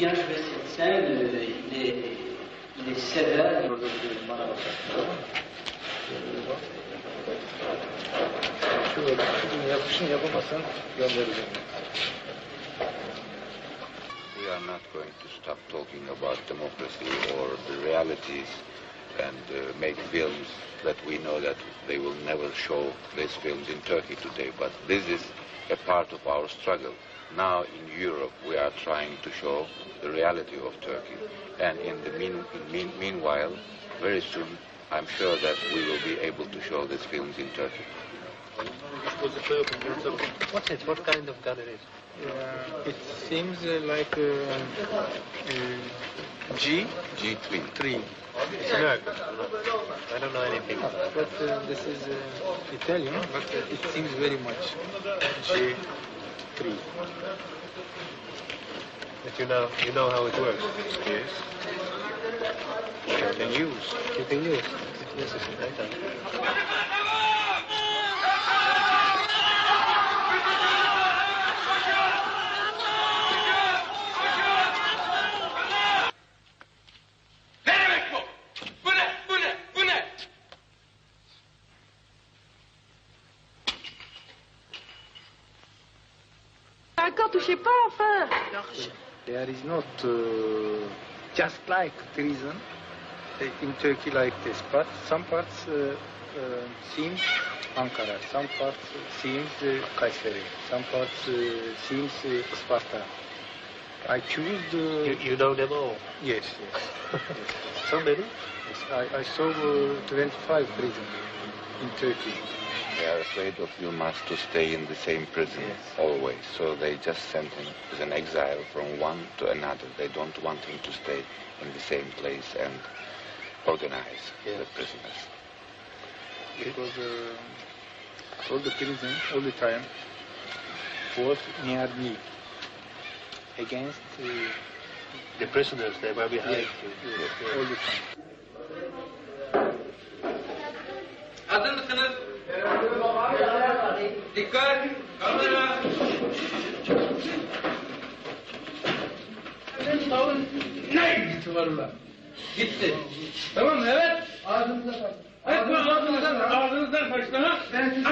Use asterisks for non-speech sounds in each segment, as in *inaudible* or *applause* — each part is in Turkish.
bien cette scène. We are not going to stop talking about democracy or the realities and uh, make films that we know that they will never show these films in Turkey today. But this is a part of our struggle. Now in Europe we are trying to show the reality of Turkey. And in the mean, mean, meanwhile, very soon, I'm sure that we will be able to show these films in Turkey. What's it? What kind of gun it is? Uh, it seems uh, like uh, uh, G G3. three, It's American. I don't know anything. but uh, this is uh, Italian. But uh, it seems very much G three. But you know, you know how it works. Yes. You can use. You can use. If necessary. D'accord, touchez pas, enfin There is not uh, just like treason uh, in Turkey like this, but some parts uh, uh, seems Ankara, some parts seems uh, Kayseri, some parts uh, seems uh, Sparta. I choose the You, you know them all. yes, yes. *laughs* yes. So many? Yes, I, I saw uh, 25 prisons in Turkey. They are afraid of you must to stay in the same prison Yes. always. So they just send him as an exile from one to another. They don't want him to stay in the same place and organize the Yes. prisoners. because uh, all the prison all the time was near me against uh, The prisoners, they were behind yes, you. yes, all the time. Dikkat! Kamera! Ne ilgisi var ulan? Gitti. Tamam mı? Evet. Ağzınızdan kaçtı. Evet, ağzınızdan, ağzınızdan kaçtı ha?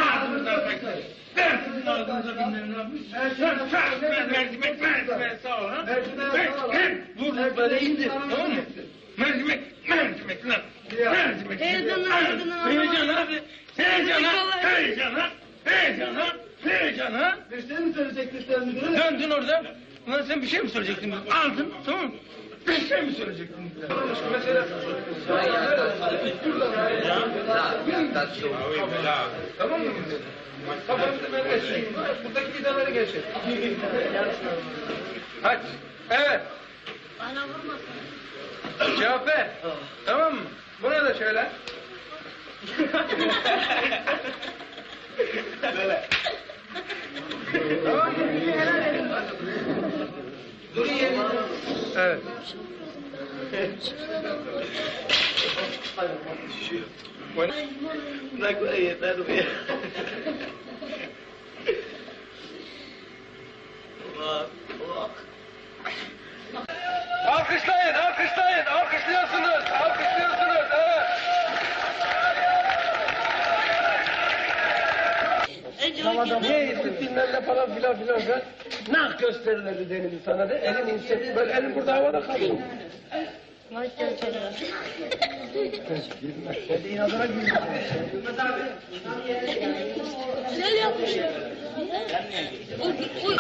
Ağzınızdan kaçtı. Ben sizin ağzınıza binlerim lan. Sen, sen, ben mercimek, mercimek sağ ol ha? Mercimek, Dur, böyle indir, tamam mı? Mercimek, mercimek lan. Mercimek. Heyecanlı, heyecanlı. Heyecana, heyecana, heyecana, heyecana. Bir şey mi söyleyecektin sen müdürüm? Döndün orada. Ulan sen bir şey mi söyleyecektin? Aldın, tamam mı? Bir şey mi söyleyecektin? Tamam mı? Kafanızı ben geçsin. Buradaki gidenleri geçin. Hadi. Evet. Bana vurmasın. Cevap ver. Tamam mı? Buna da *laughs* *laughs* söyle. tamam mı? Durun yerine. Evet. Bueno. Alkışlayın, Eğitim bilmem falan filan filan filan. Nah gösterilirdi denildi sana de. Elin inse böyle elin burada havada kalıyor. Hadi inadına gülüyor. Güzel yapmış. Uy, uy.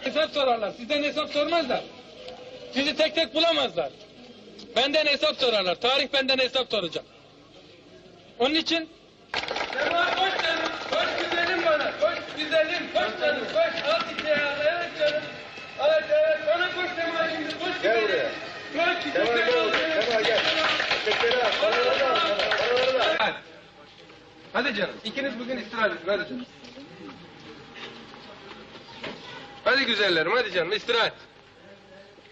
Hesap sorarlar, sizden hesap sormazlar. Sizi tek tek bulamazlar. Benden hesap sorarlar, tarih benden hesap soracak. Onun için... Sema koş canım, koş güzelim bana, koş güzelim, koş canım, koş. Al içeri al, evet canım. Evet, evet, bana koş Sema şimdi, koş Gel güzelim. buraya. Koş, Sema güzelim. gel. Sema gel. Tekleri al. Paraları da al. Paraları da al. Hadi canım. ikiniz bugün istirahat edin. Hadi canım. Hadi güzellerim. Hadi canım. istirahat.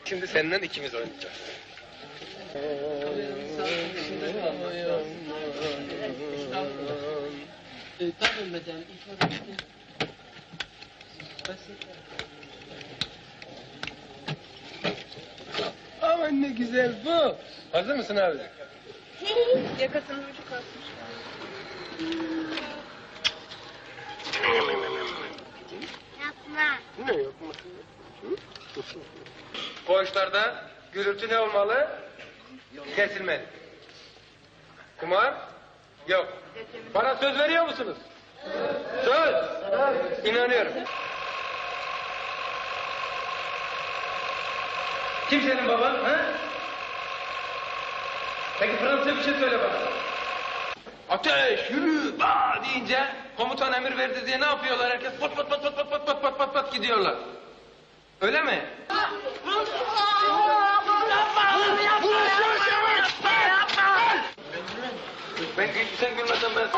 Şimdi senden ikimiz oynayacağız. Aman ne güzel bu. Hazır mısın abi? Yakasını ucu kalsın. Yapma. Ne yapmasın? Koğuşlarda gürültü ne olmalı? Kesilmeli. Kumar? Yok. Bana söz veriyor musunuz? Söz. İnanıyorum. Kim senin baban? Ha? Peki Fransızca bir şey söyle bana. Ateş, yürü, ba deyince komutan emir verdi diye ne yapıyorlar? Herkes pat pat pat pat pat pat pat pat pat pat gidiyorlar. Öyle mi? Ben sen gülmesen ben...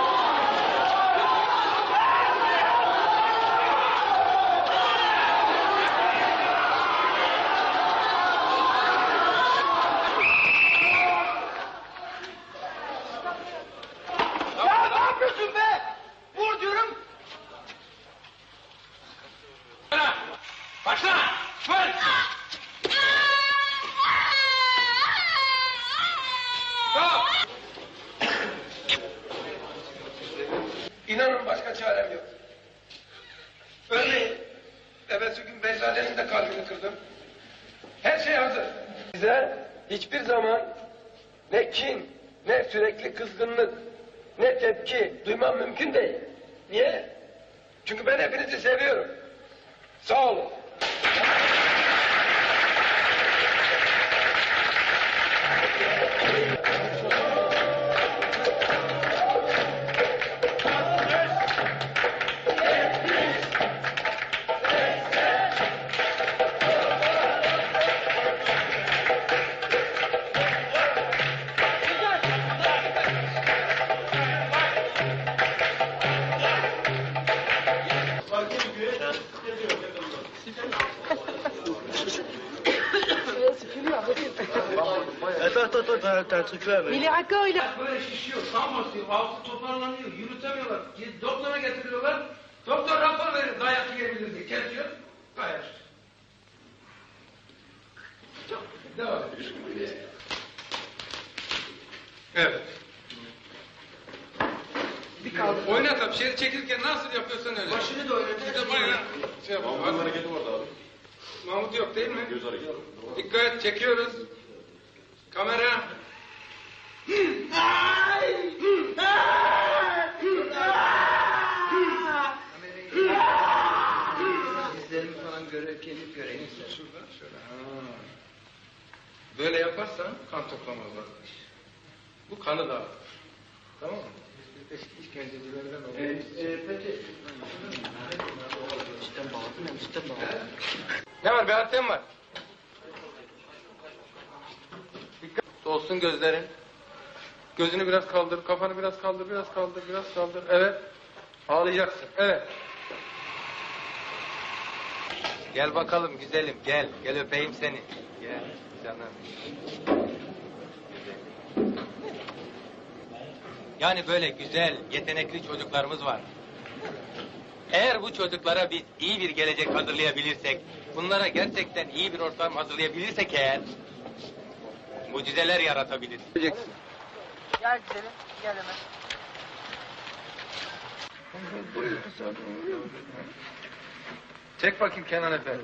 İnanın başka çarem yok. Örneğin, evvelsi gün Beyzade'nin de kalbini kırdım. Her şey hazır. Size hiçbir zaman ne kin, ne sürekli kızgınlık, ne tepki duymam mümkün değil. Niye? Çünkü ben hepinizi seviyorum. Sağ olun. Il est raccord, il a... Böyle şişiyor, kan basıyor, altı toparlanıyor, yürütemiyorlar. Doktora getiriyorlar. Doktor rapor verir, dayak yiyebilir diye. Kesiyor, dayak. Devam et. Evet. Oynat abi, şeri çekirken nasıl yapıyorsan öyle. Başını da oynat. Bir de bayağı şey yapalım. Mahmut hareketi vardı abi. Mahmut yok değil mi? Göz hareketi. Dikkat, çekiyoruz. Kamera. Dizlerimi falan göre, kemik göreyim. Şuradan şöyle. Ha. Böyle yaparsan kan toplamaz arkadaş. Bu kanı dağıtır. Tamam mı? İşkencecilerden oluyor. peki. Ne var? Bir hadden var. Dikkat olsun gözlerin. Gözünü biraz kaldır, kafanı biraz kaldır, biraz kaldır, biraz kaldır. Evet. Ağlayacaksın. Evet. Gel bakalım güzelim, gel. Gel öpeyim seni. Gel canım. Yani böyle güzel, yetenekli çocuklarımız var. Eğer bu çocuklara biz iyi bir gelecek hazırlayabilirsek, bunlara gerçekten iyi bir ortam hazırlayabilirsek eğer, mucizeler yaratabiliriz. Gel gidelim, gel hemen. Çek bakayım Kenan Efendi.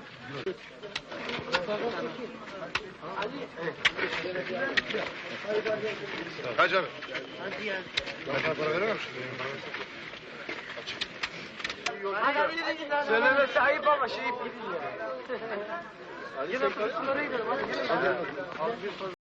Kaç abi? Ben para veremem şimdi. Söylemesi ayıp ama şey